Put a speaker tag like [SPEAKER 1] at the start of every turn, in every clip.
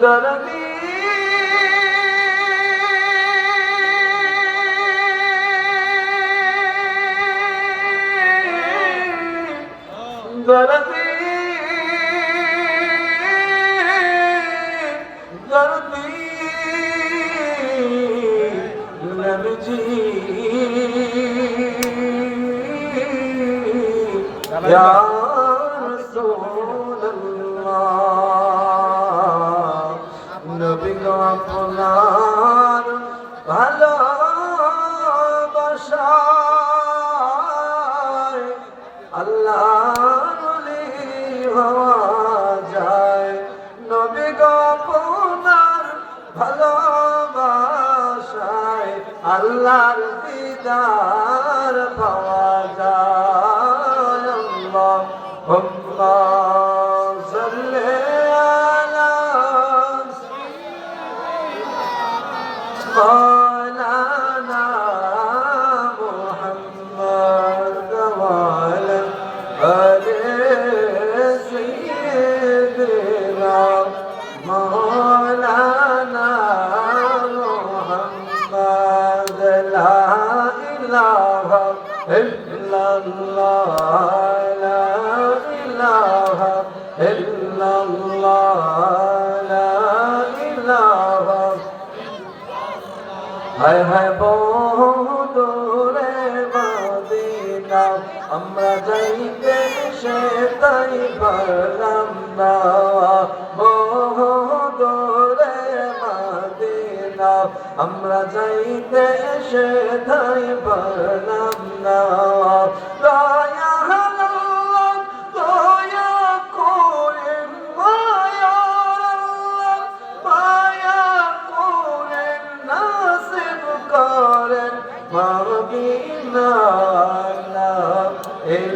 [SPEAKER 1] দরদি দরদি নবজি ইয়া আল্লাহর দিদার পাওয়া যায় আল্লাহ। সাল্লে আলা হায় হায় বহুদূরে মদিনা, আমরা যাইতে সে তাই পারলাম না। বহুদূরে মদিনা, আমরা যাইতে সে তাই পারলাম না।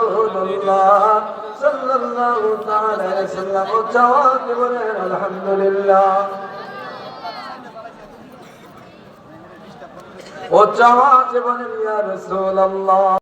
[SPEAKER 1] রাসূলুল্লাহ সাল্লাল্লাহু তাআলা আলাইহি সাল্লাম জবাব বলেন আলহামদুলিল্লাহ। ও জবাব বলেন ইয়া রাসূলুল্লাহ।